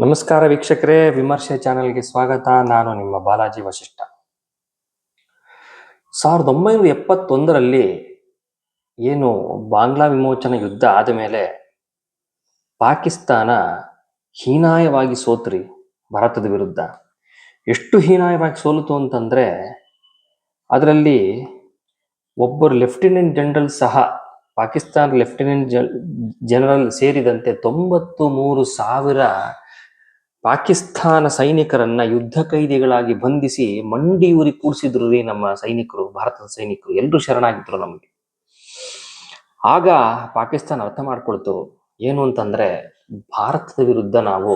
ನಮಸ್ಕಾರ ವೀಕ್ಷಕರೇ, ವಿಮರ್ಶೆ ಚಾನೆಲ್ಗೆ ಸ್ವಾಗತ. ನಾನು ನಿಮ್ಮ ಬಾಲಾಜಿ ವಶಿಷ್ಠ. ಸಾವಿರದ ಒಂಬೈನೂರ ಎಪ್ಪತ್ತೊಂದರಲ್ಲಿ ಏನು ಬಾಂಗ್ಲಾ ವಿಮೋಚನಾ ಯುದ್ಧ ಆದ ಮೇಲೆ ಪಾಕಿಸ್ತಾನ ಹೀನಾಯವಾಗಿ ಸೋತ್ರಿ ಭಾರತದ ವಿರುದ್ಧ. ಎಷ್ಟು ಹೀನಾಯವಾಗಿ ಸೋಲಿತು ಅಂತಂದ್ರೆ, ಅದರಲ್ಲಿ ಒಬ್ಬರು ಲೆಫ್ಟಿನೆಂಟ್ ಜನರಲ್ ಸಹ ಪಾಕಿಸ್ತಾನ ಲೆಫ್ಟಿನೆಂಟ್ ಜನರಲ್ ಸೇರಿದಂತೆ ತೊಂಬತ್ತು ಮೂರು ಸಾವಿರ ಪಾಕಿಸ್ತಾನ ಸೈನಿಕರನ್ನ ಯುದ್ಧ ಕೈದಿಗಳಾಗಿ ಬಂಧಿಸಿ ಮಂಡಿ ಉರಿ ಕೂಡಿಸಿದ್ರು ರೀ ನಮ್ಮ ಸೈನಿಕರು, ಭಾರತದ ಸೈನಿಕರು. ಎಲ್ಲರೂ ಶರಣಾಗಿದ್ರು ನಮಗೆ. ಆಗ ಪಾಕಿಸ್ತಾನ ಅರ್ಥ ಮಾಡ್ಕೊಳ್ತು, ಏನು ಅಂತಂದ್ರೆ ಭಾರತದ ವಿರುದ್ಧ ನಾವು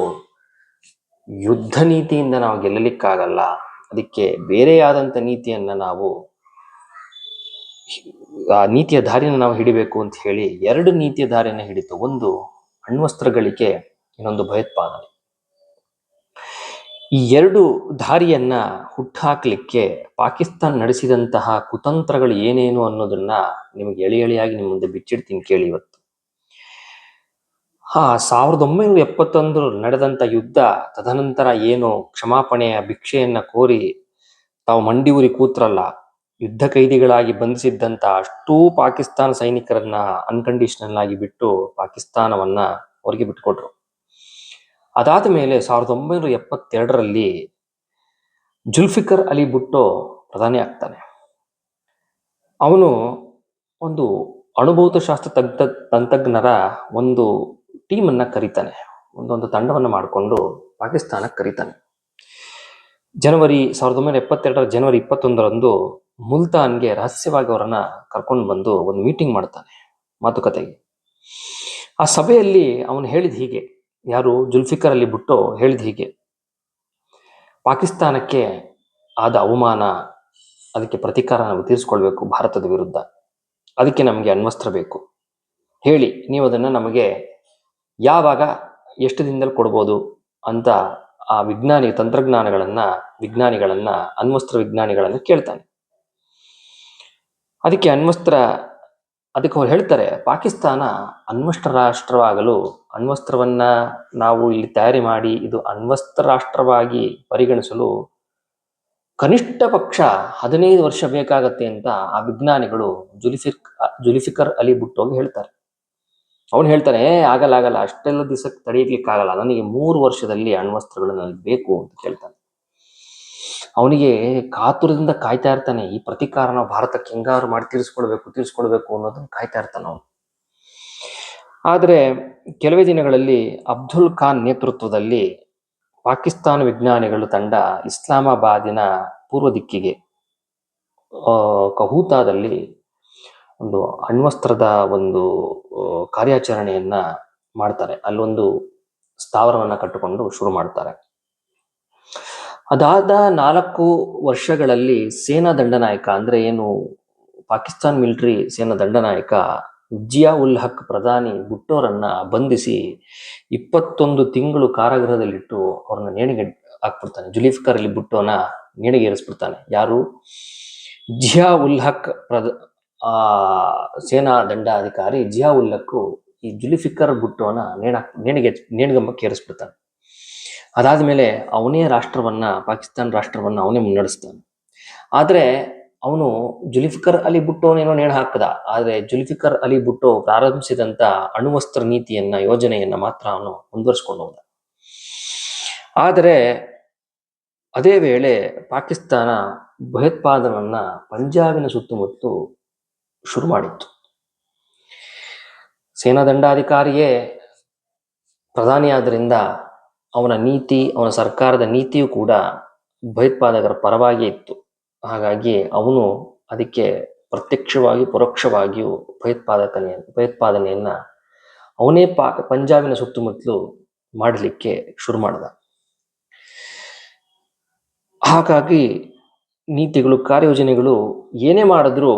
ಯುದ್ಧ ನೀತಿಯಿಂದ ನಾವು ಗೆಲ್ಲಲಿಕ್ಕಾಗಲ್ಲ, ಅದಕ್ಕೆ ಬೇರೆಯಾದಂಥ ನೀತಿಯನ್ನ ನಾವು ಆ ನೀತಿಯ ದಾರಿನ ನಾವು ಹಿಡಿಬೇಕು ಅಂತ ಹೇಳಿ ಎರಡು ನೀತಿಯ ದಾರಿನ ಹಿಡಿತು. ಒಂದು ಅಣ್ವಸ್ತ್ರಗಳಿಕೆ ಇನ್ನೊಂದು ಭಯೋತ್ಪಾದನೆ. ಈ ಎರಡು ದಾರಿಯನ್ನ ಹುಟ್ಟುಹಾಕ್ಲಿಕ್ಕೆ ಪಾಕಿಸ್ತಾನ ನಡೆಸಿದಂತಹ ಕುತಂತ್ರಗಳು ಏನೇನು ಅನ್ನೋದನ್ನ ನಿಮಗೆ ಎಳಿ ಎಳೆಯಾಗಿ ನಿಮ್ಮ ಮುಂದೆ ಬಿಚ್ಚಿಡ್ತೀನಿ ಕೇಳಿ ಇವತ್ತು. ಹಾ, ಸಾವಿರದ ಒಂಬೈನೂರ ಎಪ್ಪತ್ತೊಂದರ ನಡೆದಂತ ಯುದ್ಧ, ತದನಂತರ ಏನು ಕ್ಷಮಾಪಣೆಯ ಭಿಕ್ಷೆಯನ್ನ ಕೋರಿ ತಾವು ಮಂಡಿ ಊರಿ ಕೂತ್ರಲ್ಲ, ಯುದ್ಧ ಕೈದಿಗಳಾಗಿ ಬಂಧಿಸಿದ್ದಂತ ಅಷ್ಟೂ ಪಾಕಿಸ್ತಾನ ಸೈನಿಕರನ್ನ ಅನ್ಕಂಡೀಷನಲ್ ಆಗಿ ಬಿಟ್ಟು ಪಾಕಿಸ್ತಾನವನ್ನ ಹೊರಗೆ ಬಿಟ್ಕೊಟ್ರು. ಅದಾದ ಮೇಲೆ ಸಾವಿರದ ಒಂಬೈನೂರ ಎಪ್ಪತ್ತೆರಡರಲ್ಲಿ ಜುಲ್ಫಿಕರ್ ಅಲಿ ಭುಟ್ಟೋ ಪ್ರಧಾನಿ ಆಗ್ತಾನೆ. ಅವನು ಒಂದು ಅಣುಭೌತಶಾಸ್ತ್ರ ತಜ್ಞ ತಂತ್ರಜ್ಞರ ಒಂದು ಟೀಮನ್ನು ಕರೀತಾನೆ. ಒಂದೊಂದು ತಂಡವನ್ನು ಮಾಡಿಕೊಂಡು ಪಾಕಿಸ್ತಾನಕ್ಕೆ ಕರೀತಾನೆ. ಜನವರಿ, ಸಾವಿರದ ಒಂಬೈನೂರ ಎಪ್ಪತ್ತೆರಡರ ಜನವರಿ ಇಪ್ಪತ್ತೊಂದರಂದು ಮುಲ್ತಾನ್ಗೆ ರಹಸ್ಯವಾಗಿ ಅವರನ್ನ ಕರ್ಕೊಂಡು ಬಂದು ಒಂದು ಮೀಟಿಂಗ್ ಮಾಡ್ತಾನೆ ಮಾತುಕತೆಗೆ. ಆ ಸಭೆಯಲ್ಲಿ ಅವನು ಹೇಳಿದ ಹೀಗೆ ಯಾರು ಜುಲ್ಫಿಕರ್ ಅಲ್ಲಿ ಬಿಟ್ಟು ಹೇಳಿದ ಹೀಗೆ. ಪಾಕಿಸ್ತಾನಕ್ಕೆ ಆದ ಅವಮಾನ ಅದಕ್ಕೆ ಪ್ರತೀಕಾರ ನಾವು ತೀರಿಸ್ಕೊಳ್ಬೇಕು ಭಾರತದ ವಿರುದ್ಧ. ಅದಕ್ಕೆ ನಮಗೆ ಅಣ್ವಸ್ತ್ರ ಬೇಕು. ಹೇಳಿ, ನೀವು ಅದನ್ನು ನಮಗೆ ಯಾವಾಗ ಎಷ್ಟು ದಿನದಲ್ಲಿ ಕೊಡ್ಬೋದು ಅಂತ ಆ ವಿಜ್ಞಾನಿ ತಂತ್ರಜ್ಞಾನಗಳನ್ನ, ವಿಜ್ಞಾನಿಗಳನ್ನ, ಅಣ್ವಸ್ತ್ರ ವಿಜ್ಞಾನಿಗಳನ್ನು ಕೇಳ್ತಾನೆ. ಅದಕ್ಕೆ ಅಣ್ವಸ್ತ್ರ ಅದಕ್ಕೆ ಅವ್ರು ಹೇಳ್ತಾರೆ ಪಾಕಿಸ್ತಾನ ಅಣ್ವಸ್ತ್ರ ರಾಷ್ಟ್ರವಾಗಲು ಅಣ್ವಸ್ತ್ರವನ್ನ ನಾವು ಇಲ್ಲಿ ತಯಾರಿ ಮಾಡಿ ಇದು ಅಣ್ವಸ್ತ್ರ ರಾಷ್ಟ್ರವಾಗಿ ಪರಿಗಣಿಸಲು ಕನಿಷ್ಠ ಪಕ್ಷ ಹದಿನೈದು ವರ್ಷ ಬೇಕಾಗತ್ತೆ ಅಂತ ಆ ವಿಜ್ಞಾನಿಗಳು ಜುಲಿಫಿಕ್ ಜುಲಿಫಿಕರ್ ಅಲಿ ಬುಟ್ಟೋಗಿ ಹೇಳ್ತಾರೆ. ಅವನು ಹೇಳ್ತಾನೆ "ಏ, ಆಗಲ್ಲ ಆಗಲ್ಲ ಅಷ್ಟೆಲ್ಲ ದಿವಸಕ್ಕೆ ತಡೆಯಲಿಕ್ಕಾಗಲ್ಲ. ನನಗೆ ಮೂರು ವರ್ಷದಲ್ಲಿ ಅಣ್ವಸ್ತ್ರಗಳು ನನಗೆ ಬೇಕು ಅಂತ ಹೇಳ್ತಾನೆ ಅವನಿಗೆ ಕಾತುರದಿಂದ ಕಾಯ್ತಾ ಇರ್ತಾನೆ. ಈ ಪ್ರತಿಕಾರನ ಭಾರತಕ್ಕೆ ಹೆಂಗಾರು ಮಾಡಿ ತೀರಿಸ್ಕೊಳ್ಬೇಕು ತೀರಿಸ್ಕೊಳ್ಬೇಕು ಅನ್ನೋದನ್ನ ಕಾಯ್ತಾ ಇರ್ತಾನೆ ಅವನು. ಆದರೆ ಕೆಲವೇ ದಿನಗಳಲ್ಲಿ ಅಬ್ದುಲ್ ಖಾನ್ ನೇತೃತ್ವದಲ್ಲಿ ಪಾಕಿಸ್ತಾನ ವಿಜ್ಞಾನಿಗಳು ತಂಡ ಇಸ್ಲಾಮಾಬಾದಿನ ಪೂರ್ವ ದಿಕ್ಕಿಗೆ ಕಹೂತಾದಲ್ಲಿ ಒಂದು ಅಣ್ವಸ್ತ್ರದ ಒಂದು ಕಾರ್ಯಾಚರಣೆಯನ್ನ ಮಾಡ್ತಾರೆ. ಅಲ್ಲೊಂದು ಸ್ಥಾವರವನ್ನ ಕಟ್ಟಿಕೊಂಡು ಶುರು ಮಾಡ್ತಾರೆ. ಅದಾದ ನಾಲ್ಕು ವರ್ಷಗಳಲ್ಲಿ ಸೇನಾ ದಂಡನಾಯಕ ಅಂದ್ರೆ ಏನು ಪಾಕಿಸ್ತಾನ್ ಮಿಲಿಟರಿ ಸೇನಾ ದಂಡನಾಯಕ ಜಿಯಾ ಉಲ್ ಹಕ್ ಪ್ರಧಾನಿ ಬುಟ್ಟೋರನ್ನ ಬಂಧಿಸಿ ಇಪ್ಪತ್ತೊಂದು ತಿಂಗಳು ಕಾರಾಗೃಹದಲ್ಲಿಟ್ಟು ಅವ್ರನ್ನ ನೇಣಿಗೆ ಹಾಕ್ಬಿಡ್ತಾನೆ. ಜುಲಿಫಿಕರ್ ಅಲ್ಲಿ ಬುಟ್ಟೋನ ನೇಣಿಗೆ ಏರಿಸ್ಬಿಡ್ತಾನೆ. ಯಾರು? ಜಿಯಾ ಉಲ್ ಹಕ್ ಪ್ರದ ಆ, ಸೇನಾ ದಂಡಾಧಿಕಾರಿ ಜಿಯಾ ಉಲ್ ಹಕ್ ಈ ಜುಲಿಫಿಕರ್ ಬುಟ್ಟೋನ ನೇಣ ನೇಣಿಗೆ, ನೇಣಿಗಂಬಕ್ಕೆ ಏರಿಸ್ಬಿಡ್ತಾನೆ. ಅದಾದ್ಮೇಲೆ ಅವನೇ ರಾಷ್ಟ್ರವನ್ನ, ಪಾಕಿಸ್ತಾನ ರಾಷ್ಟ್ರವನ್ನ ಅವನೇ ಮುನ್ನಡೆಸ್ತಾನೆ. ಆದರೆ ಅವನು ಜುಲಿಫಿಕರ್ ಅಲಿ ಭುಟ್ಟೋನೇನೋ ನೇಣು ಹಾಕದ. ಆದರೆ ಜುಲಿಫಿಕರ್ ಅಲಿ ಭುಟ್ಟೋ ಪ್ರಾರಂಭಿಸಿದಂತ ಅಣುವಸ್ತ್ರ ನೀತಿಯನ್ನ, ಯೋಜನೆಯನ್ನ ಮಾತ್ರ ಅವನು ಮುಂದುವರಿಸ್ಕೊಂಡು ಹೋದ. ಆದರೆ ಅದೇ ವೇಳೆ ಪಾಕಿಸ್ತಾನ ಭಯೋತ್ಪಾದನನ್ನ ಪಂಜಾಬಿನ ಸುತ್ತಮುತ್ತು ಶುರು ಮಾಡಿತ್ತು. ಸೇನಾ ದಂಡಾಧಿಕಾರಿಯೇ ಪ್ರಧಾನಿಯಾದ್ರಿಂದ ಅವನ ನೀತಿ, ಅವನ ಸರ್ಕಾರದ ನೀತಿಯೂ ಕೂಡ ಭಯೋತ್ಪಾದಕರ ಪರವಾಗಿ ಇತ್ತು. ಹಾಗಾಗಿ ಅವನು ಅದಕ್ಕೆ ಪ್ರತ್ಯಕ್ಷವಾಗಿ ಪರೋಕ್ಷವಾಗಿಯೂ ಭಯೋತ್ಪಾದಕನೆಯ ಭಯೋತ್ಪಾದನೆಯನ್ನ ಅವನೇ ಪಾ, ಪಂಜಾಬಿನ ಸುತ್ತಮುತ್ತಲು ಮಾಡಲಿಕ್ಕೆ ಶುರು ಮಾಡಿದ. ಹಾಗಾಗಿ ನೀತಿಗಳು ಕಾರ್ಯಯೋಜನೆಗಳು ಏನೇ ಮಾಡಿದ್ರೂ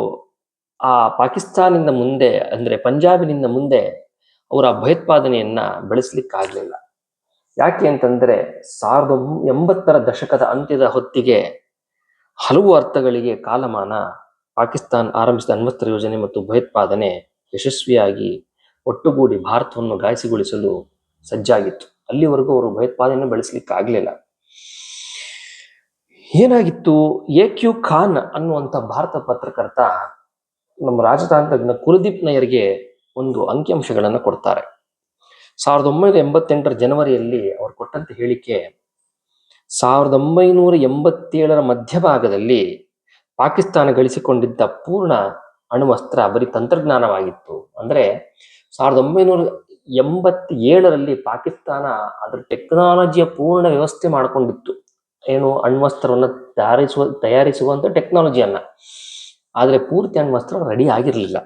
ಆ ಪಾಕಿಸ್ತಾನಿಂದ ಮುಂದೆ, ಅಂದ್ರೆ ಪಂಜಾಬಿನಿಂದ ಮುಂದೆ ಅವರ ಭಯೋತ್ಪಾದನೆಯನ್ನ ಬೆಳೆಸಲಿಕ್ಕಾಗಲಿಲ್ಲ. ಯಾಕೆ ಅಂತಂದ್ರೆ ಸಾವಿರದ ಎಂಬತ್ತರ ದಶಕದ ಅಂತ್ಯದ ಹೊತ್ತಿಗೆ ಹಲವು ಅರ್ಥಗಳಿಗೆ ಕಾಲಮಾನ ಪಾಕಿಸ್ತಾನ್ ಆರಂಭಿಸಿದ ಅಣ್ವಸ್ತ್ರ ಯೋಜನೆ ಮತ್ತು ಭಯೋತ್ಪಾದನೆ ಯಶಸ್ವಿಯಾಗಿ ಒಟ್ಟುಗೂಡಿ ಭಾರತವನ್ನು ಗಾಯಸಿಗೊಳಿಸಲು ಸಜ್ಜಾಗಿತ್ತು. ಅಲ್ಲಿವರೆಗೂ ಅವರು ಭಯೋತ್ಪಾದನೆ ಬೆಳೆಸಲಿಕ್ಕೆ ಆಗಲಿಲ್ಲ ಏನಾಗಿತ್ತು? ಎ ಕ್ಯೂ ಖಾನ್ ಅನ್ನುವಂಥ ಭಾರತ ಪತ್ರಕರ್ತ ನಮ್ಮ ರಾಜತಾಂತ್ರಜ್ಞ ಕುಲದೀಪ್ ನಯ್ಯರ್ಗೆ ಒಂದು ಅಂಕಿಅಂಶಗಳನ್ನು ಕೊಡ್ತಾರೆ. ಸಾವಿರದ ಒಂಬೈನೂರ ಎಂಬತ್ತೆಂಟರ ಜನವರಿಯಲ್ಲಿ ಅವರು ಕೊಟ್ಟಂತ ಹೇಳಿಕೆ, ಸಾವಿರದ ಒಂಬೈನೂರ ಎಂಬತ್ತೇಳರ ಮಧ್ಯಭಾಗದಲ್ಲಿ ಪಾಕಿಸ್ತಾನ ಗಳಿಸಿಕೊಂಡಿದ್ದ ಪೂರ್ಣ ಅಣುವಸ್ತ್ರ ಬರೀ ತಂತ್ರಜ್ಞಾನವಾಗಿತ್ತು. ಅಂದ್ರೆ ಸಾವಿರದ ಒಂಬೈನೂರ ಎಂಬತ್ತೇಳರಲ್ಲಿ ಪಾಕಿಸ್ತಾನ ಅದರ ಟೆಕ್ನಾಲಜಿಯ ಪೂರ್ಣ ವ್ಯವಸ್ಥೆ ಮಾಡಿಕೊಂಡಿತ್ತು. ಏನು ಅಣ್ವಸ್ತ್ರವನ್ನು ತಯಾರಿಸುವ, ತಯಾರಿಸುವಂತ ಟೆಕ್ನಾಲಜಿಯನ್ನ. ಆದರೆ ಪೂರ್ತಿ ಅಣ್ವಸ್ತ್ರ ರೆಡಿ ಆಗಿರಲಿಲ್ಲ.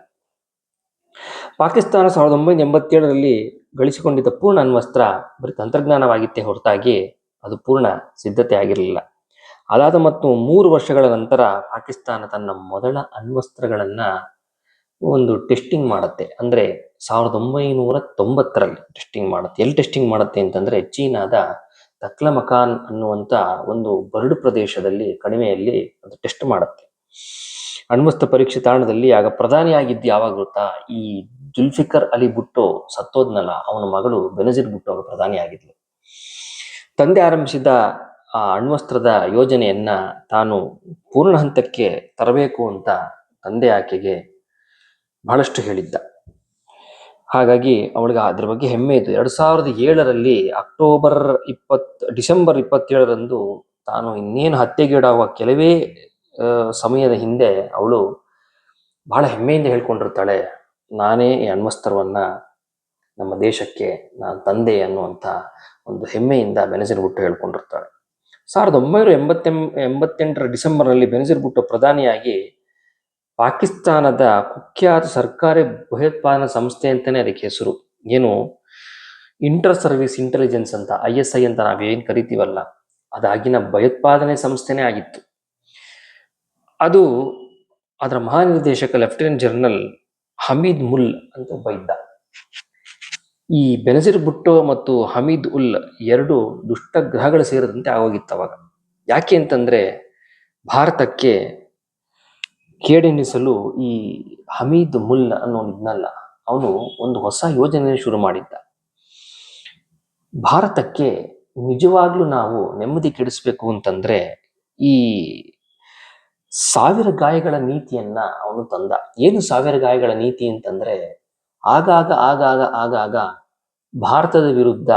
ಪಾಕಿಸ್ತಾನ ಸಾವಿರದ ಒಂಬೈನೂರ ಎಂಬತ್ತೇಳರಲ್ಲಿ ಗಳಿಸಿಕೊಂಡಿದ್ದ ಪೂರ್ಣ ಅಣ್ವಸ್ತ್ರ ಬರೀ ತಂತ್ರಜ್ಞಾನವಾಗಿತ್ತೇ ಹೊರತಾಗಿ ಅದು ಪೂರ್ಣ ಸಿದ್ಧತೆ ಆಗಿರಲಿಲ್ಲ. ಅದಾದ ಮತ್ತು ಮೂರು ವರ್ಷಗಳ ನಂತರ ಪಾಕಿಸ್ತಾನ ತನ್ನ ಮೊದಲ ಅಣ್ವಸ್ತ್ರಗಳನ್ನ ಒಂದು ಟೆಸ್ಟಿಂಗ್ ಮಾಡುತ್ತೆ. ಅಂದ್ರೆ ಸಾವಿರದ ಒಂಬೈನೂರ ತೊಂಬತ್ತರಲ್ಲಿ ಟೆಸ್ಟಿಂಗ್ ಮಾಡುತ್ತೆ. ಎಲ್ಲಿ ಟೆಸ್ಟಿಂಗ್ ಮಾಡುತ್ತೆ ಅಂತಂದ್ರೆ ಚೀನಾದ ತಕ್ಲಮಕಾನ್ ಅನ್ನುವಂತ ಒಂದು ಬರಡು ಪ್ರದೇಶದಲ್ಲಿ ಕಡಿಮೆಯಲ್ಲಿ ಅದು ಟೆಸ್ಟ್ ಮಾಡುತ್ತೆ. ಅಣ್ವಸ್ತ್ರ ಪರೀಕ್ಷೆ ತಾಣದಲ್ಲಿ ಆಗ ಪ್ರಧಾನಿಯಾಗಿದ್ದು ಯಾವಾಗ ಗೊತ್ತಾ? ಈ ಜುಲ್ಫಿಕರ್ ಅಲಿ ಬುಟ್ಟೋ ಸತ್ತೋದ್ನಲ್ಲ, ಅವನ ಮಗಳು ಬೆನಜೀರ್ ಬುಟ್ಟೋ ಆಗ ಪ್ರಧಾನಿಯಾಗಿದ್ಲು ತಂದೆ ಆರಂಭಿಸಿದ ಆ ಅಣ್ವಸ್ತ್ರದ ಯೋಜನೆಯನ್ನ ತಾನು ಪೂರ್ಣ ಹಂತಕ್ಕೆ ತರಬೇಕು ಅಂತ ತಂದೆ ಆಕೆಗೆ ಬಹಳಷ್ಟು ಹೇಳಿದ್ದ. ಹಾಗಾಗಿ ಅವಳಿಗೆ ಅದ್ರ ಬಗ್ಗೆ ಹೆಮ್ಮೆ ಇತ್ತು. ಎರಡ್ ಸಾವಿರದ ಏಳರಲ್ಲಿ ಅಕ್ಟೋಬರ್ ಇಪ್ಪತ್ ಡಿಸೆಂಬರ್ ಇಪ್ಪತ್ತೇಳರಂದು ತಾನು ಇನ್ನೇನು ಹತ್ಯೆಗೀಡಾಗುವ ಕೆಲವೇ ಸಮಯದ ಹಿಂದೆ ಅವಳು ಬಹಳ ಹೆಮ್ಮೆಯಿಂದ ಹೇಳ್ಕೊಂಡಿರ್ತಾಳೆ, ನಾನೇ ಈ ಅಣ್ಮಸ್ತರವನ್ನ ನಮ್ಮ ದೇಶಕ್ಕೆ, ನಾನು ತಂದೆ ಅನ್ನುವಂಥ ಒಂದು ಹೆಮ್ಮೆಯಿಂದ ಬೆನಜಿರ್ ಭುಟ್ಟೋ ಹೇಳ್ಕೊಂಡಿರ್ತಾಳೆ. ಸಾವಿರದ ಒಂಬೈನೂರ ಎಂಬತ್ತೆಂ, ಎಂಬತ್ತೆಂಟರ ಡಿಸೆಂಬರ್ನಲ್ಲಿ ಬೆನಜಿರ್ ಭುಟ್ಟೋ ಪ್ರಧಾನಿಯಾಗಿ ಪಾಕಿಸ್ತಾನದ ಕುಖ್ಯಾತ ಸರ್ಕಾರಿ ಭಯೋತ್ಪಾದನಾ ಸಂಸ್ಥೆ ಅಂತಾನೆ ಅದಕ್ಕೆ ಹೆಸರು. ಏನು? ಇಂಟರ್ ಸರ್ವಿಸ್ ಇಂಟೆಲಿಜೆನ್ಸ್ ಅಂತ ಐ ಎಸ್ ಐ ಅಂತ ನಾವೇನು ಕರಿತೀವಲ್ಲ, ಅದಾಗಿನ ಭಯೋತ್ಪಾದನೆ ಸಂಸ್ಥೆನೇ ಆಗಿತ್ತು. ಅದು ಅದರ ಮಹಾನಿರ್ದೇಶಕ ಲೆಫ್ಟಿನೆಂಟ್ ಜನರಲ್ ಹಮೀದ್ ಮುಲ್ ಅಂತ ಒಬ್ಬ ಇದ್ದ. ಈ ಬೆನಸಿರ್ ಬುಟ್ಟೋ ಮತ್ತು ಹಮೀದ್ ಉಲ್ ಎರಡು ದುಷ್ಟ ಗ್ರಹಗಳು ಸೇರಿದಂತೆ ಆಗೋಗಿತ್ತು ಅವಾಗ. ಯಾಕೆ ಅಂತಂದ್ರೆ ಭಾರತಕ್ಕೆ ಕೇಡೆನಿಸಲು ಈ ಹಮೀದ್ ಮುಲ್ ಅನ್ನೋನಿದ್ನಲ್ಲ ಅವನು ಒಂದು ಹೊಸ ಯೋಜನೆ ಶುರು ಮಾಡಿದ್ದ. ಭಾರತಕ್ಕೆ ನಿಜವಾಗ್ಲೂ ನಾವು ನೆಮ್ಮದಿ ಕೆಡಿಸ್ಬೇಕು ಅಂತಂದ್ರೆ ಈ ಸಾವಿರ ಗಾಯಗಳ ನೀತಿಯನ್ನ ಅವನು ತಂದ. ಏನು ಸಾವಿರ ಗಾಯಗಳ ನೀತಿ ಅಂತಂದ್ರೆ, ಆಗಾಗ ಆಗಾಗ ಆಗಾಗ ಭಾರತದ ವಿರುದ್ಧ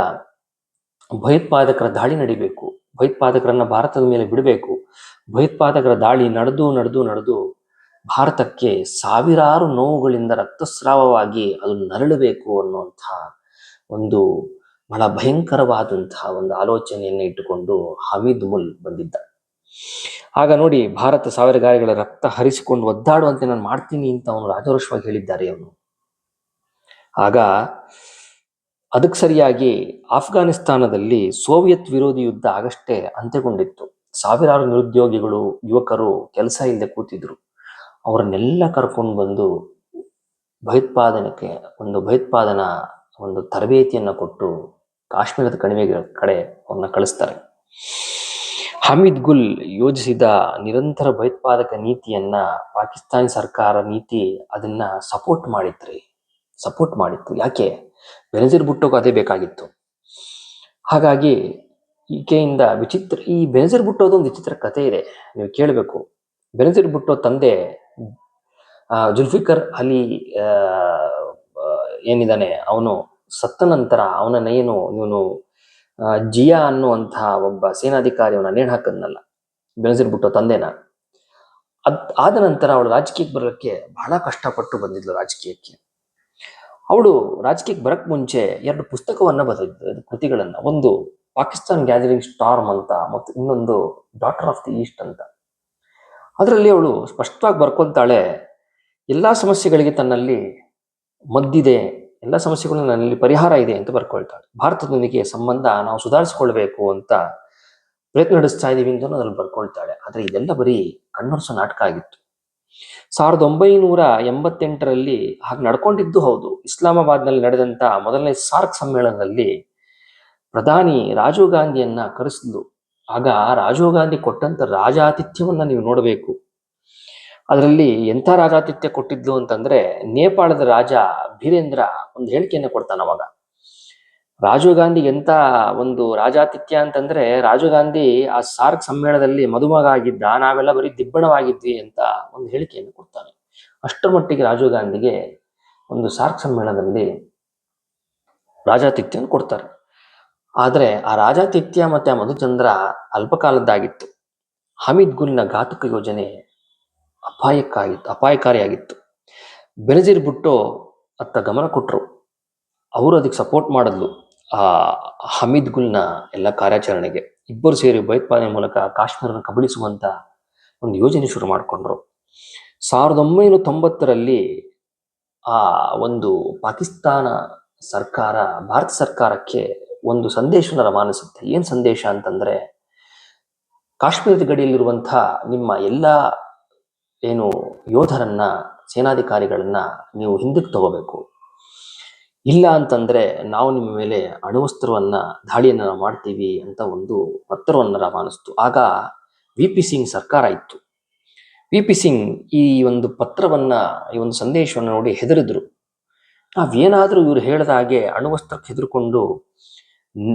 ಭಯೋತ್ಪಾದಕರ ದಾಳಿ ನಡಿಬೇಕು. ಭಯೋತ್ಪಾದಕರನ್ನ ಭಾರತದ ಮೇಲೆ ಬಿಡಬೇಕು. ಭಯೋತ್ಪಾದಕರ ದಾಳಿ ನಡೆದು ನಡೆದು ನಡೆದು ಭಾರತಕ್ಕೆ ಸಾವಿರಾರು ನೋವುಗಳಿಂದ ರಕ್ತಸ್ರಾವವಾಗಿ ಅದು ನರಳಬೇಕು ಅನ್ನುವಂಥ ಒಂದು ಬಹಳ ಭಯಂಕರವಾದಂತಹ ಒಂದು ಆಲೋಚನೆಯನ್ನು ಇಟ್ಟುಕೊಂಡು ಹಮೀದ್ ಮುಲ್ ಬಂದಿದ್ದ. ಆಗ ನೋಡಿ ಭಾರತ ಸಾವಿರ ಗಾಯಗಳ ರಕ್ತ ಹರಿಸಿಕೊಂಡು ಒದ್ದಾಡುವಂತೆ ನಾನು ಮಾಡ್ತೀನಿ ಅಂತ ಅವನು ರಾಜರೋಷವಾಗಿ ಹೇಳಿದ್ದಾರೆ ಅವನು. ಆಗ ಅದಕ್ಕೆ ಸರಿಯಾಗಿ ಆಫ್ಘಾನಿಸ್ತಾನದಲ್ಲಿ ಸೋವಿಯತ್ ವಿರೋಧಿ ಯುದ್ಧ ಆಗಷ್ಟೇ ಅಂತ್ಯಗೊಂಡಿತ್ತು. ಸಾವಿರಾರು ನಿರುದ್ಯೋಗಿಗಳು, ಯುವಕರು ಕೆಲಸ ಇಲ್ಲದೆ ಕೂತಿದ್ರು. ಅವರನ್ನೆಲ್ಲ ಕರ್ಕೊಂಡು ಬಂದು ಭಯೋತ್ಪಾದನೆಗೆ ಒಂದು ಭಯೋತ್ಪಾದನಾ, ಒಂದು ತರಬೇತಿಯನ್ನು ಕೊಟ್ಟು ಕಾಶ್ಮೀರದ ಕಣಿವೆಗಳ ಕಡೆ ಅವ್ರನ್ನ ಕಳಿಸ್ತಾರೆ. ಹಮೀದ್ ಗುಲ್ ಯೋಜಿಸಿದ ನಿರಂತರ ಭಯೋತ್ಪಾದಕ ನೀತಿಯನ್ನ ಪಾಕಿಸ್ತಾನ ಸರ್ಕಾರ ನೀತಿ ಅದನ್ನ ಸಪೋರ್ಟ್ ಮಾಡಿತ್ರಿ ಸಪೋರ್ಟ್ ಮಾಡಿತ್ತು. ಯಾಕೆ? ಬೆನಜಿರ್ ಭುಟ್ಟೋಗೂ ಅದೇ ಬೇಕಾಗಿತ್ತು. ಹಾಗಾಗಿ ಈಕೆಯಿಂದ ವಿಚಿತ್ರ, ಈ ಬೆನಜಿರ್ ಬುಟ್ಟೋದೊಂದು ವಿಚಿತ್ರ ಕಥೆ ಇದೆ. ನೀವು ಕೇಳಬೇಕು. ಬೆನಜಿರ್ ಭುಟ್ಟೋ ತಂದೆ ಜುಲ್ಫಿಕರ್ ಅಲಿ ಏನಿದ್ದಾನೆ ಅವನು ಸತ್ತ ನಂತರ ಅವನನ್ನ ಏನು ಇವನು ಜಿಯಾ ಅನ್ನುವಂತಹ ಒಬ್ಬ ಸೇನಾಧಿಕಾರಿ ಅವನ ನೇಣು ಹಾಕದ್ನಲ್ಲ ಬೆಳೆಸಿರ್ಬಿಟ್ಟು ತಂದೆನ. ಅದ್ ಆದ ನಂತರ ಅವಳು ರಾಜಕೀಯಕ್ಕೆ ಬರೋಕ್ಕೆ ಬಹಳ ಕಷ್ಟಪಟ್ಟು ಬಂದಿದ್ಲು ರಾಜಕೀಯಕ್ಕೆ. ಅವಳು ರಾಜಕೀಯಕ್ಕೆ ಬರಕ್ ಮುಂಚೆ ಎರಡು ಪುಸ್ತಕವನ್ನ ಬರೆದಿದ್ದು ಕೃತಿಗಳನ್ನ. ಒಂದು ಪಾಕಿಸ್ತಾನ್ ಗ್ಯಾದರಿಂಗ್ ಸ್ಟಾರ್ಮ್ ಅಂತ ಮತ್ತು ಇನ್ನೊಂದು ಡಾಟರ್ ಆಫ್ ದಿ ಈಸ್ಟ್ ಅಂತ. ಅದರಲ್ಲಿ ಅವಳು ಸ್ಪಷ್ಟವಾಗಿ ಬರ್ಕೊಂತಾಳೆ, ಎಲ್ಲಾ ಸಮಸ್ಯೆಗಳಿಗೆ ತನ್ನಲ್ಲಿ ಮದ್ದಿದೆ ಎಲ್ಲ ಸಮಸ್ಯೆಗಳು ನನ್ನಲ್ಲಿ ಪರಿಹಾರ ಇದೆ ಅಂತ ಬರ್ಕೊಳ್ತಾಳೆ ಭಾರತದೊಂದಿಗೆ ಸಂಬಂಧ ನಾವು ಸುಧಾರಿಸಿಕೊಳ್ಬೇಕು ಅಂತ ಪ್ರಯತ್ನ ನಡೆಸ್ತಾ ಇದೀವಿ ಅಂತ ಅದ್ರಲ್ಲಿ ಬರ್ಕೊಳ್ತಾಳೆ. ಆದ್ರೆ ಇದೆಲ್ಲ ಬರೀ ಕಣ್ಣೊರೆಸೋ ನಾಟಕ ಆಗಿತ್ತು. ಸಾವಿರದ ಒಂಬೈನೂರ ಎಂಬತ್ತೆಂಟರಲ್ಲಿ ಹಾಗೆ ನಡ್ಕೊಂಡಿದ್ದು ಹೌದು. ಇಸ್ಲಾಮಾಬಾದ್ನಲ್ಲಿ ನಡೆದಂತ ಮೊದಲನೇ ಸಾರ್ಕ್ ಸಮ್ಮೇಳನದಲ್ಲಿ ಪ್ರಧಾನಿ ರಾಜೀವ್ ಗಾಂಧಿಯನ್ನ ಕರೆಸಿದ್ಲು. ಆಗ ರಾಜೀವ್ ಗಾಂಧಿ ಕೊಟ್ಟಂತ ರಾಜಾತಿಥ್ಯವನ್ನ ನೀವು ನೋಡಬೇಕು. ಅದರಲ್ಲಿ ಎಂಥ ರಾಜಾತಿಥ್ಯ ಕೊಟ್ಟಿದ್ಲು ಅಂತಂದ್ರೆ ನೇಪಾಳದ ರಾಜ ಬೀರೇಂದ್ರ ಒಂದು ಹೇಳಿಕೆಯನ್ನ ಕೊಡ್ತಾನ ಅವಾಗ. ರಾಜೀವ್ ಗಾಂಧಿ ಎಂತ ಒಂದು ರಾಜಾತಿಥ್ಯ ಅಂತಂದ್ರೆ ರಾಜೀವ್ ಗಾಂಧಿ ಆ ಸಾರ್ಕ್ ಸಮ್ಮೇಳನದಲ್ಲಿ ಮದುಮಗ ಆಗಿದ್ದ, ನಾವೆಲ್ಲ ಬರೀ ದಿಬ್ಬಣವಾಗಿದ್ವಿ ಅಂತ ಒಂದು ಹೇಳಿಕೆಯನ್ನು ಕೊಡ್ತಾನೆ. ಅಷ್ಟರ ಮಟ್ಟಿಗೆ ರಾಜೀವ್ ಗಾಂಧಿಗೆ ಒಂದು ಸಾರ್ಕ್ ಸಮ್ಮೇಳನದಲ್ಲಿ ರಾಜಾತಿಥ್ಯವನ್ನು ಕೊಡ್ತಾರೆ. ಆದರೆ ಆ ರಾಜಾತಿಥ್ಯ ಮತ್ತೆ ಆ ಮಧುಚಂದ್ರ ಅಲ್ಪಕಾಲದ್ದಾಗಿತ್ತು. ಹಮೀದ್ ಗುಲ್ನ ಘಾತಕ ಯೋಜನೆ ಅಪಾಯಕ್ಕಾಗಿತ್ತು, ಅಪಾಯಕಾರಿಯಾಗಿತ್ತು. ಬೆನಜೀರ್ ಬಿಟ್ಟು ಅತ್ತ ಗಮನ ಕೊಟ್ಟರು ಅವರು ಅದಕ್ಕೆ ಸಪೋರ್ಟ್ ಮಾಡಿದ್ಲು, ಆ ಹಮೀದ್ ಗುಲ್ನ ಎಲ್ಲ ಕಾರ್ಯಾಚರಣೆಗೆ. ಇಬ್ಬರು ಸೇರಿ ಭಯೋತ್ಪಾದನೆ ಮೂಲಕ ಕಾಶ್ಮೀರನ ಕಬಳಿಸುವಂತ ಒಂದು ಯೋಜನೆ ಶುರು ಮಾಡಿಕೊಂಡ್ರು. ಸಾವಿರದ ಒಂಬೈನೂರ ತೊಂಬತ್ತರಲ್ಲಿ ಆ ಒಂದು ಪಾಕಿಸ್ತಾನ ಸರ್ಕಾರ, ಭಾರತ ಸರ್ಕಾರಕ್ಕೆ ಒಂದು ಸಂದೇಶವನ್ನು ರವಾನಿಸುತ್ತೆ. ಏನು ಸಂದೇಶ ಅಂತಂದ್ರೆ, ಕಾಶ್ಮೀರದ ಗಡಿಯಲ್ಲಿರುವಂಥ ನಿಮ್ಮ ಎಲ್ಲ ಏನು ಯೋಧರನ್ನ, ಸೇನಾಧಿಕಾರಿಗಳನ್ನ ನೀವು ಹಿಂದಕ್ಕೆ ತಗೋಬೇಕು. ಇಲ್ಲ ಅಂತಂದ್ರೆ ನಾವು ನಿಮ್ಮ ಮೇಲೆ ಅಣುವಸ್ತ್ರವನ್ನ, ದಾಳಿಯನ್ನ ಮಾಡ್ತೀವಿ ಅಂತ ಒಂದು ಪತ್ರವನ್ನ ರವಾನಿಸ್ತು. ಆಗ ವಿ ಪಿ ಸಿಂಗ್ ಸರ್ಕಾರ ಇತ್ತು. ವಿ ಪಿ ಸಿಂಗ್ ಈ ಒಂದು ಪತ್ರವನ್ನ, ಈ ಒಂದು ಸಂದೇಶವನ್ನು ನೋಡಿ ಹೆದರಿದ್ರು. ನಾವೇನಾದರೂ ಇವ್ರು ಹೇಳಿದ ಹಾಗೆ ಅಣುವಸ್ತ್ರಕ್ಕೆ ಹೆದರ್ಕೊಂಡು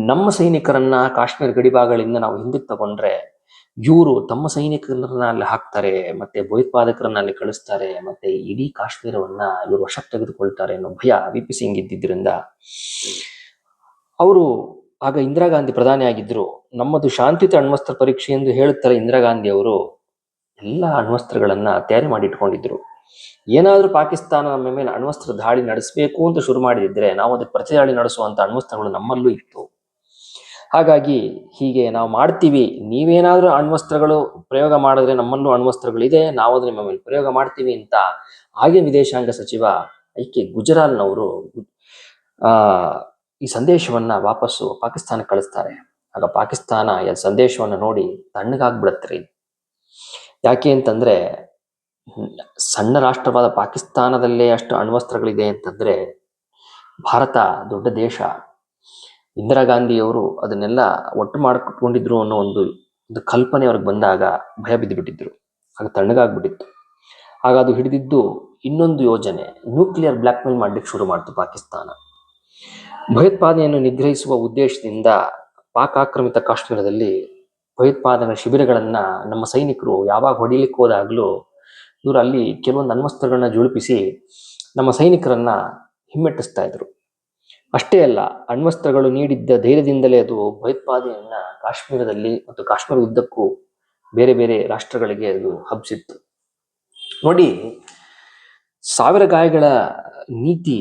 ನಮ್ಮ ಸೈನಿಕರನ್ನ ಕಾಶ್ಮೀರ ಗಡಿಭಾಗಗಳಿಂದ ನಾವು ಹಿಂದಕ್ಕೆ ತಗೊಂಡ್ರೆ ಇವರು ತಮ್ಮ ಸೈನಿಕರನ್ನ ಅಲ್ಲಿ ಹಾಕ್ತಾರೆ, ಮತ್ತೆ ಭಯೋತ್ಪಾದಕರನ್ನ ಅಲ್ಲಿ ಕಳಿಸ್ತಾರೆ, ಮತ್ತೆ ಇಡೀ ಕಾಶ್ಮೀರವನ್ನ ಇವರು ವಶಕ್ಕೆ ತೆಗೆದುಕೊಳ್ತಾರೆ ಅನ್ನೋ ಭಯ ವಿ ಪಿ ಸಿಂಗ್ ಇದ್ದಿದ್ದರಿಂದ ಅವರು ಆಗ ಇಂದಿರಾ ಗಾಂಧಿ ಪ್ರಧಾನಿ ಆಗಿದ್ರು. ನಮ್ಮದು ಶಾಂತಿಯುತ ಅಣ್ವಸ್ತ್ರ ಪರೀಕ್ಷೆ ಎಂದು ಹೇಳುತ್ತಾರೆ ಇಂದಿರಾ ಗಾಂಧಿ ಅವರು. ಎಲ್ಲ ಅಣ್ವಸ್ತ್ರಗಳನ್ನ ತಯಾರಿ ಮಾಡಿ ಇಟ್ಕೊಂಡಿದ್ರು. ಏನಾದರೂ ಪಾಕಿಸ್ತಾನ ನಮ್ಮ ಮೇಲೆ ಅಣ್ವಸ್ತ್ರ ದಾಳಿ ನಡೆಸಬೇಕು ಅಂತ ಶುರು ಮಾಡಿದ್ರೆ ನಾವು ಅದಕ್ಕೆ ಪ್ರತಿದಾಳಿ ನಡೆಸುವಂತ ಅಣ್ವಸ್ತ್ರಗಳು ನಮ್ಮಲ್ಲೂ ಇತ್ತು. ಹಾಗಾಗಿ ಹೀಗೆ ನಾವು ಮಾಡ್ತೀವಿ. ನೀವೇನಾದರೂ ಅಣ್ವಸ್ತ್ರಗಳು ಪ್ರಯೋಗ ಮಾಡಿದ್ರೆ ನಮ್ಮಲ್ಲೂ ಅಣ್ವಸ್ತ್ರಗಳಿದೆ ನಾವು ಅದು ನಿಮ್ಮ ಮೇಲೆ ಪ್ರಯೋಗ ಮಾಡ್ತೀವಿ ಅಂತ ಹಾಗೆ ವಿದೇಶಾಂಗ ಸಚಿವ ಐ ಕೆ ಗುಜರಾಲ್ನವರು ಈ ಸಂದೇಶವನ್ನ ವಾಪಸ್ಸು ಪಾಕಿಸ್ತಾನಕ್ಕೆ ಕಳಿಸ್ತಾರೆ. ಆಗ ಪಾಕಿಸ್ತಾನ ಈ ಸಂದೇಶವನ್ನ ನೋಡಿ ತಣ್ಣಗಾಗ್ಬಿಡತ್ತರಿ ಯಾಕೆ ಅಂತಂದ್ರೆ, ಸಣ್ಣ ರಾಷ್ಟ್ರವಾದ ಪಾಕಿಸ್ತಾನದಲ್ಲೇ ಅಷ್ಟು ಅಣ್ವಸ್ತ್ರಗಳಿದೆ ಅಂತಂದ್ರೆ, ಭಾರತ ದೊಡ್ಡ ದೇಶ. ಇಂದಿರಾ ಗಾಂಧಿಯವರು ಅದನ್ನೆಲ್ಲ ಒಟ್ಟು ಮಾಡಿಕೊಂಡಿದ್ರು ಅನ್ನೋ ಒಂದು ಒಂದು ಕಲ್ಪನೆ ಅವ್ರಿಗೆ ಬಂದಾಗ ಭಯ ಬಿದ್ದುಬಿಟ್ಟಿದ್ರು. ಆಗ ತಣ್ಣಗಾಗ್ಬಿಟ್ಟಿತ್ತು ಆಗ ಅದು ಹಿಡಿದಿದ್ದು ಇನ್ನೊಂದು ಯೋಜನೆ, ನ್ಯೂಕ್ಲಿಯರ್ ಬ್ಲ್ಯಾಕ್ ಮೇಲ್ ಮಾಡ್ಲಿಕ್ಕೆ ಶುರು ಮಾಡ್ತು ಪಾಕಿಸ್ತಾನ. ಭಯೋತ್ಪಾದನೆಯನ್ನು ನಿಗ್ರಹಿಸುವ ಉದ್ದೇಶದಿಂದ ಪಾಕ್ ಆಕ್ರಮಿತ ಕಾಶ್ಮೀರದಲ್ಲಿ ಭಯೋತ್ಪಾದನಾ ಶಿಬಿರಗಳನ್ನು ನಮ್ಮ ಸೈನಿಕರು ಯಾವಾಗ ಹೊಡಿಲಿಕ್ಕೆ ಹೋದಾಗಲೂ ಇವರು ಅಲ್ಲಿ ಕೆಲವೊಂದು ಅಣ್ವಸ್ತ್ರಗಳನ್ನ ಜುಳುಪಿಸಿ ನಮ್ಮ ಸೈನಿಕರನ್ನ ಹಿಮ್ಮೆಟ್ಟಿಸ್ತಾ ಇದ್ರು. ಅಷ್ಟೇ ಅಲ್ಲ, ಅಣ್ವಸ್ತ್ರಗಳು ನೀಡಿದ್ದ ಧೈರ್ಯದಿಂದಲೇ ಅದು ಭಯೋತ್ಪಾದನೆಯನ್ನ ಕಾಶ್ಮೀರದಲ್ಲಿ ಮತ್ತು ಕಾಶ್ಮೀರ ಉದ್ದಕ್ಕೂ ಬೇರೆ ಬೇರೆ ರಾಷ್ಟ್ರಗಳಿಗೆ ಅದು ಹಬ್ಬಿಸಿತ್ತು. ನೋಡಿ, ಸಾವಿರ ಗಾಯಗಳ ನೀತಿ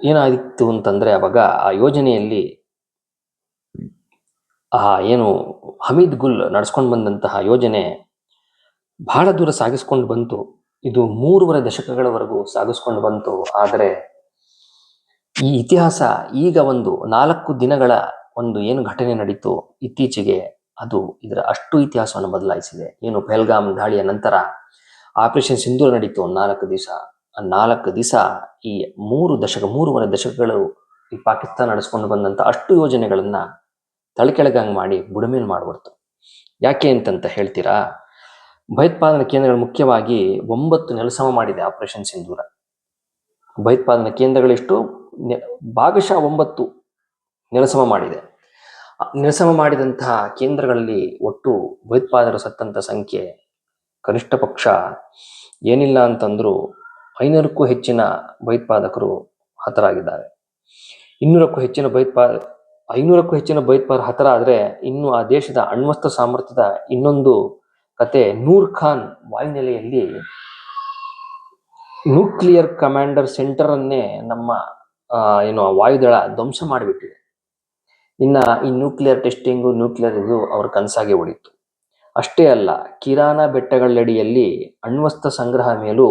ಏನಾಗಿತ್ತು ಅಂತಂದ್ರೆ ಅವಾಗ ಆ ಯೋಜನೆಯಲ್ಲಿ ಆ ಏನು ಹಮೀದ್ ಗುಲ್ ನಡ್ಸ್ಕೊಂಡು ಬಂದಂತಹ ಯೋಜನೆ ಬಹಳ ದೂರ ಸಾಗಿಸ್ಕೊಂಡು ಬಂತು. ಇದು ಮೂರುವರೆ ದಶಕಗಳವರೆಗೂ ಸಾಗಿಸ್ಕೊಂಡು ಬಂತು. ಆದರೆ ಈ ಇತಿಹಾಸ ಈಗ ಒಂದು ನಾಲ್ಕು ದಿನಗಳ ಒಂದು ಏನು ಘಟನೆ ನಡೀತು ಇತ್ತೀಚೆಗೆ ಅದು ಇದರ ಅಷ್ಟು ಇತಿಹಾಸವನ್ನು ಬದಲಾಯಿಸಿದೆ. ಏನು ಪೆಹಲ್ಗಾಮ್ ದಾಳಿಯ ನಂತರ ಆಪರೇಷನ್ ಸಿಂಧೂರ್ ನಡೀತು ನಾಲ್ಕು ದಿವಸ. ನಾಲ್ಕು ದಿವಸ ಈ ಮೂರು ದಶಕ, ಮೂರುವರೆ ದಶಕಗಳು ಈ ಪಾಕಿಸ್ತಾನ ನಡೆಸ್ಕೊಂಡು ಬಂದಂತ ಅಷ್ಟು ಯೋಜನೆಗಳನ್ನ ತಳಕೆಳಗಂಗ್ ಮಾಡಿ ಬುಡಮೇಲ್ ಮಾಡ್ಬಿಡ್ತು. ಯಾಕೆ ಅಂತಂತ ಹೇಳ್ತೀರಾ? ಭಯೋತ್ಪಾದನಾ ಕೇಂದ್ರಗಳು ಮುಖ್ಯವಾಗಿ ಒಂಬತ್ತು ನೆಲಸಮ ಮಾಡಿದೆ ಆಪರೇಷನ್ ಸಿಂಧೂರ. ಭಯೋತ್ಪಾದನಾ ಕೇಂದ್ರಗಳಿಷ್ಟು ಭಾಗಶಃ ಒಂಬತ್ತು ನೆಲಸಮ ಮಾಡಿದೆ. ನೆಲಸಮ ಮಾಡಿದಂತಹ ಕೇಂದ್ರಗಳಲ್ಲಿ ಒಟ್ಟು ಭಯೋತ್ಪಾದಕರು ಸತ್ತಂಥ ಸಂಖ್ಯೆ ಕನಿಷ್ಠ ಪಕ್ಷ ಏನಿಲ್ಲ ಅಂತಂದರೂ ಐನೂರಕ್ಕೂ ಹೆಚ್ಚಿನ ಭಯೋತ್ಪಾದಕರು ಹತರಾಗಿದ್ದಾರೆ. ಇನ್ನೂರಕ್ಕೂ ಹೆಚ್ಚಿನ ಭಯೋತ್ಪಾದ, ಐನೂರಕ್ಕೂ ಹೆಚ್ಚಿನ ಭಯೋತ್ಪಾದಕ ಹತರ ಆದರೆ ಇನ್ನು ಆ ದೇಶದ ಅಣ್ವಸ್ತ್ರ ಸಾಮರ್ಥ್ಯದ ಇನ್ನೊಂದು ಕತೆ ನೂರ್ ಖಾನ್ ವಾಯುನೆಲೆಯಲ್ಲಿ ನ್ಯೂಕ್ಲಿಯರ್ ಕಮಾಂಡರ್ ಸೆಂಟರನ್ನೇ ನಮ್ಮ ಏನು ವಾಯುದಳ ಧ್ವಂಸ ಮಾಡಿಬಿಟ್ಟಿದೆ. ಇನ್ನ ಈ ನ್ಯೂಕ್ಲಿಯರ್ ಟೆಸ್ಟಿಂಗು, ನ್ಯೂಕ್ಲಿಯರ್ ಇದು ಅವ್ರ ಕನಸಾಗಿ ಉಳಿತು ಅಷ್ಟೇ ಅಲ್ಲ ಕಿರಾನ ಬೆಟ್ಟಗಳಡಿಯಲ್ಲಿ ಅಣ್ವಸ್ತ್ರ ಸಂಗ್ರಹ ಮೇಲೂ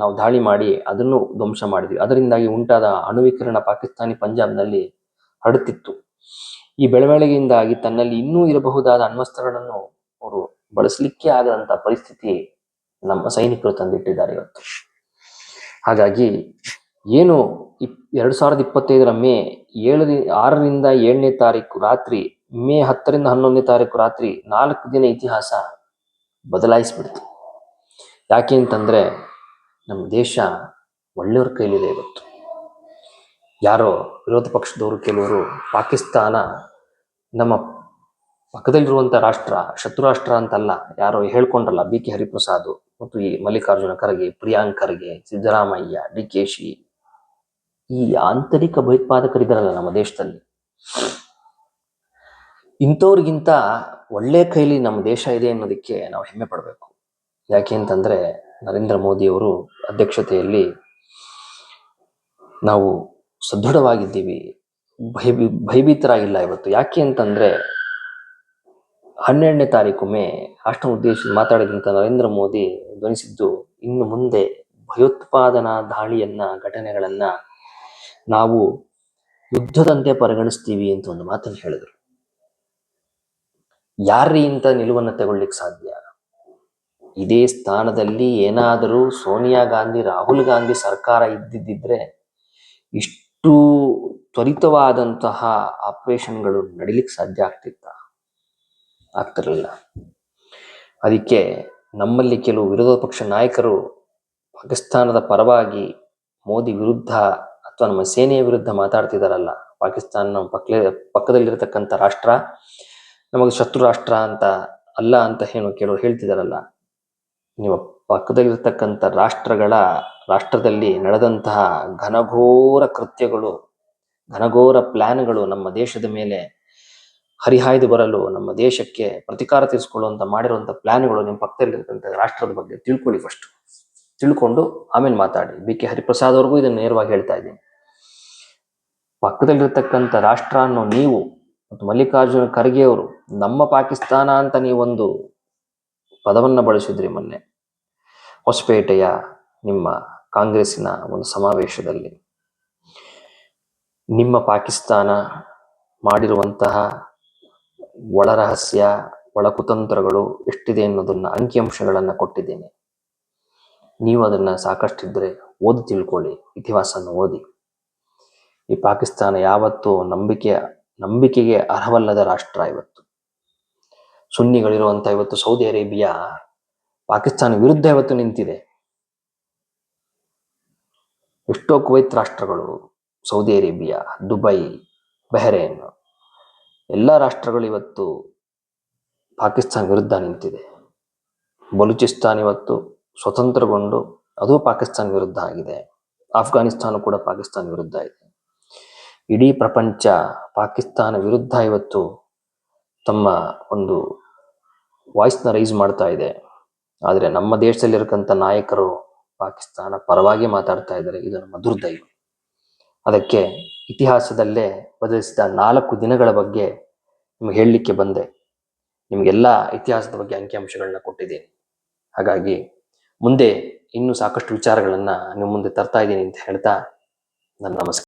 ನಾವು ದಾಳಿ ಮಾಡಿ ಅದನ್ನು ಧ್ವಂಸ ಮಾಡಿದ್ವಿ. ಅದರಿಂದಾಗಿ ಉಂಟಾದ ಅಣುವಿಕಿರಣ ಪಾಕಿಸ್ತಾನಿ ಪಂಜಾಬ್ನಲ್ಲಿ ಹರಡುತ್ತಿತ್ತು ಈ ಬೆಳವಣಿಗೆಯಿಂದಾಗಿ ತನ್ನಲ್ಲಿ ಇನ್ನೂ ಇರಬಹುದಾದ ಅಣ್ವಸ್ತ್ರಗಳನ್ನು ಅವರು ಬಳಸಲಿಕ್ಕೆ ಆಗದಂತ ಪರಿಸ್ಥಿತಿ ನಮ್ಮ ಸೈನಿಕರು ತಂದಿಟ್ಟಿದ್ದಾರೆ ಇವತ್ತು. ಹಾಗಾಗಿ ಏನು ಇಪ್, ಎರಡು ಸಾವಿರದ ಇಪ್ಪತ್ತೈದರ ಮೇ ಏಳು ಆರರಿಂದ ಏಳನೇ ತಾರೀಕು ರಾತ್ರಿ, ಮೇ ಹತ್ತರಿಂದ ಹನ್ನೊಂದನೇ ತಾರೀಕು ರಾತ್ರಿ ನಾಲ್ಕು ದಿನ ಇತಿಹಾಸ ಬದಲಾಯಿಸ್ಬಿಡ್ತು. ಯಾಕೆ ಅಂತಂದರೆ ನಮ್ಮ ದೇಶ ಒಳ್ಳೆಯವ್ರ ಕೈಲಿದೆ ಇವತ್ತು. ಯಾರೋ ವಿರೋಧ ಪಕ್ಷದವರು ಕೆಲವರು ಪಾಕಿಸ್ತಾನ ನಮ್ಮ ಪಕ್ಕದಲ್ಲಿರುವಂಥ ರಾಷ್ಟ್ರ, ಶತ್ರು ರಾಷ್ಟ್ರ ಅಂತಲ್ಲ, ಯಾರೋ ಹೇಳ್ಕೊಂಡ್ರಲ್ಲ ಬಿ ಕೆ ಹರಿಪ್ರಸಾದ್ ಮತ್ತು ಈ ಮಲ್ಲಿಕಾರ್ಜುನ ಖರ್ಗೆ, ಪ್ರಿಯಾಂಕ್ ಖರ್ಗೆ, ಸಿದ್ದರಾಮಯ್ಯ, ಡಿ ಕೆ ಶಿ ಈ ಆಂತರಿಕ ಭಯೋತ್ಪಾದಕರಿದ್ದಾರಲ್ಲ ನಮ್ಮ ದೇಶದಲ್ಲಿ. ಇಂಥವ್ರಿಗಿಂತ ಒಳ್ಳೆ ಕೈಲಿ ನಮ್ಮ ದೇಶ ಇದೆ ಅನ್ನೋದಕ್ಕೆ ನಾವು ಹೆಮ್ಮೆ ಪಡಬೇಕು. ಯಾಕೆ ಅಂತಂದ್ರೆ ನರೇಂದ್ರ ಮೋದಿಯವರು ಅಧ್ಯಕ್ಷತೆಯಲ್ಲಿ ನಾವು ಸದೃಢವಾಗಿದ್ದೀವಿ. ಭಯ, ಭಯಭೀತರಾಗಿಲ್ಲ ಇವತ್ತು. ಯಾಕೆ ಅಂತಂದ್ರೆ ಹನ್ನೆರಡನೇ ತಾರೀಕು ಮೇ ರಾಷ್ಟ್ರ ಉದ್ದೇಶಿಸಿ ಮಾತಾಡಿದಂಥ ನರೇಂದ್ರ ಮೋದಿ ಧ್ವನಿಸಿದ್ದು ಇನ್ನು ಮುಂದೆ ಭಯೋತ್ಪಾದನಾ ದಾಳಿಯನ್ನ ಘಟನೆಗಳನ್ನ ನಾವು ಯುದ್ಧದಂತೆ ಪರಿಗಣಿಸ್ತೀವಿ ಅಂತ ಒಂದು ಮಾತನ್ನು ಹೇಳಿದ್ರು. ಯಾರ್ರೀ ಇಂಥ ನಿಲುವನ್ನು ತಗೊಳ್ಳಿಕ್ ಸಾಧ್ಯ? ಇದೇ ಸ್ಥಾನದಲ್ಲಿ ಏನಾದರೂ ಸೋನಿಯಾ ಗಾಂಧಿ, ರಾಹುಲ್ ಗಾಂಧಿ ಸರ್ಕಾರ ಇದ್ದಿದ್ದಿದ್ರೆ ಇಷ್ಟು ತ್ವರಿತವಾದಂತಹ ಆಪರೇಷನ್ಗಳು ನಡಿಲಿಕ್ಕೆ ಸಾಧ್ಯ ಆಗ್ತಿತ್ತ? ಆಗ್ತಿರಲಿಲ್ಲ ಅದಕ್ಕೆ ನಮ್ಮಲ್ಲಿ ಕೆಲವು ವಿರೋಧ ಪಕ್ಷ ನಾಯಕರು ಪಾಕಿಸ್ತಾನದ ಪರವಾಗಿ ಮೋದಿ ವಿರುದ್ಧ ಅಥವಾ ನಮ್ಮ ಸೇನೆಯ ವಿರುದ್ಧ ಮಾತಾಡ್ತಿದಾರಲ್ಲ. ಪಾಕಿಸ್ತಾನ ನಮ್ಮ ಪಕ್ಕ ಪಕ್ಕದಲ್ಲಿರತಕ್ಕಂಥ ರಾಷ್ಟ್ರ, ನಮಗೆ ಶತ್ರು ರಾಷ್ಟ್ರ ಅಂತ, ಅಲ್ಲ ಅಂತ ಏನು ಕೆಲವರು ಹೇಳ್ತಿದಾರಲ್ಲ. ನೀವು ಪಕ್ಕದಲ್ಲಿರ್ತಕ್ಕಂಥ ರಾಷ್ಟ್ರಗಳ, ರಾಷ್ಟ್ರದಲ್ಲಿ ನಡೆದಂತಹ ಘನಘೋರ ಕೃತ್ಯಗಳು, ಘನಘೋರ ಪ್ಲಾನ್ಗಳು ನಮ್ಮ ದೇಶದ ಮೇಲೆ ಹರಿಹಾಯ್ದು ಬರಲು, ನಮ್ಮ ದೇಶಕ್ಕೆ ಪ್ರತಿಕಾರ ತೀರಿಸಿಕೊಳ್ಳುವಂತ ಮಾಡಿರುವಂಥ ಪ್ಲಾನ್ಗಳು ನಿಮ್ಮ ಪಕ್ಕದಲ್ಲಿರ್ತಕ್ಕಂಥ ರಾಷ್ಟ್ರದ ಬಗ್ಗೆ ತಿಳ್ಕೊಳ್ಳಿ ಫಸ್ಟ್ ತಿಳ್ಕೊಂಡು ಆಮೇಲೆ ಮಾತಾಡಿ. ಬಿ ಕೆ ಹರಿಪ್ರಸಾದ್ ಅವ್ರಿಗೂ ಇದನ್ನು ನೇರವಾಗಿ ಹೇಳ್ತಾ ಇದ್ದೀನಿ. ಪಕ್ಕದಲ್ಲಿರ್ತಕ್ಕಂಥ ರಾಷ್ಟ್ರ ಅನ್ನೋ ನೀವು ಮತ್ತು ಮಲ್ಲಿಕಾರ್ಜುನ ಖರ್ಗೆ ಅವರು, ನಮ್ಮ ಪಾಕಿಸ್ತಾನ ಅಂತ ನೀವೊಂದು ಪದವನ್ನು ಬಳಸಿದ್ರಿ ಮೊನ್ನೆ. ಹೊಸಪೇಟೆಯ ನಿಮ್ಮ ಕಾಂಗ್ರೆಸ್ಸಿನ ಒಂದು ಸಮಾವೇಶದಲ್ಲಿ. ನಿಮ್ಮ ಪಾಕಿಸ್ತಾನ ಮಾಡಿರುವಂತಹ ಒಳ ರಹಸ್ಯ ಒಳ ಕುತಂತ್ರಗಳು ಎಷ್ಟಿದೆ ಅನ್ನೋದನ್ನ ಅಂಕಿಅಂಶಗಳನ್ನ ಕೊಟ್ಟಿದ್ದೇನೆ. ನೀವು ಅದನ್ನ ಸಾಕಷ್ಟಿದ್ರೆ ಓದಿ ತಿಳ್ಕೊಳ್ಳಿ, ಇತಿಹಾಸನ ಓದಿ. ಈ ಪಾಕಿಸ್ತಾನ ಯಾವತ್ತೂ ನಂಬಿಕೆ ನಂಬಿಕೆಗೆ ಅರ್ಹವಲ್ಲದ ರಾಷ್ಟ್ರ ಇವತ್ತು. ಸುನ್ನಿಗಳಿರುವಂಥ ಇವತ್ತು ಸೌದಿ ಅರೇಬಿಯಾ ಪಾಕಿಸ್ತಾನ ವಿರುದ್ಧ ಇವತ್ತು ನಿಂತಿದೆ. ಎಷ್ಟೋ ಕುವೈತ್ ರಾಷ್ಟ್ರಗಳು, ಸೌದಿ ಅರೇಬಿಯಾ, ದುಬೈ, ಬಹರೇನ್, ಎಲ್ಲ ರಾಷ್ಟ್ರಗಳು ಇವತ್ತು ಪಾಕಿಸ್ತಾನ ವಿರುದ್ಧ ನಿಂತಿದೆ. ಬಲೂಚಿಸ್ತಾನ್ ಇವತ್ತು ಸ್ವತಂತ್ರಗೊಂಡು, ಅದು ಪಾಕಿಸ್ತಾನ ವಿರುದ್ಧ ಆಗಿದೆ. ಆಫ್ಘಾನಿಸ್ತಾನ ಕೂಡ ಪಾಕಿಸ್ತಾನ ವಿರುದ್ಧ ಇದೆ. ಇಡೀ ಪ್ರಪಂಚ ಪಾಕಿಸ್ತಾನ ವಿರುದ್ಧ ಇವತ್ತು ತಮ್ಮ ಒಂದು ವಾಯ್ಸ್ನ ರೈಸ್ ಮಾಡ್ತಾ ಇದೆ. ಆದರೆ ನಮ್ಮ ದೇಶದಲ್ಲಿರಕ್ಕಂಥ ನಾಯಕರು ಪಾಕಿಸ್ತಾನ ಪರವಾಗಿ ಮಾತಾಡ್ತಾ ಇದ್ದಾರೆ. ಇದು ನಮ್ಮ ದುರ್ದೈವ. ಅದಕ್ಕೆ ಇತಿಹಾಸದಲ್ಲೇ ಬದಲಿಸಿದ ನಾಲ್ಕು ದಿನಗಳ ಬಗ್ಗೆ ನಿಮಗೆ ಹೇಳಲಿಕ್ಕೆ ಬಂದೆ. ನಿಮಗೆಲ್ಲ ಇತಿಹಾಸದ ಬಗ್ಗೆ ಅಂಕಿಅಂಶಗಳನ್ನ ಕೊಟ್ಟಿದ್ದೀನಿ. ಹಾಗಾಗಿ ಮುಂದೆ ಇನ್ನೂ ಸಾಕಷ್ಟು ವಿಚಾರಗಳನ್ನು ನಿಮ್ಮ ಮುಂದೆ ತರ್ತಾ ಇದ್ದೀನಿ ಅಂತ ಹೇಳ್ತಾ ನನ್ನ ನಮಸ್ಕಾರ.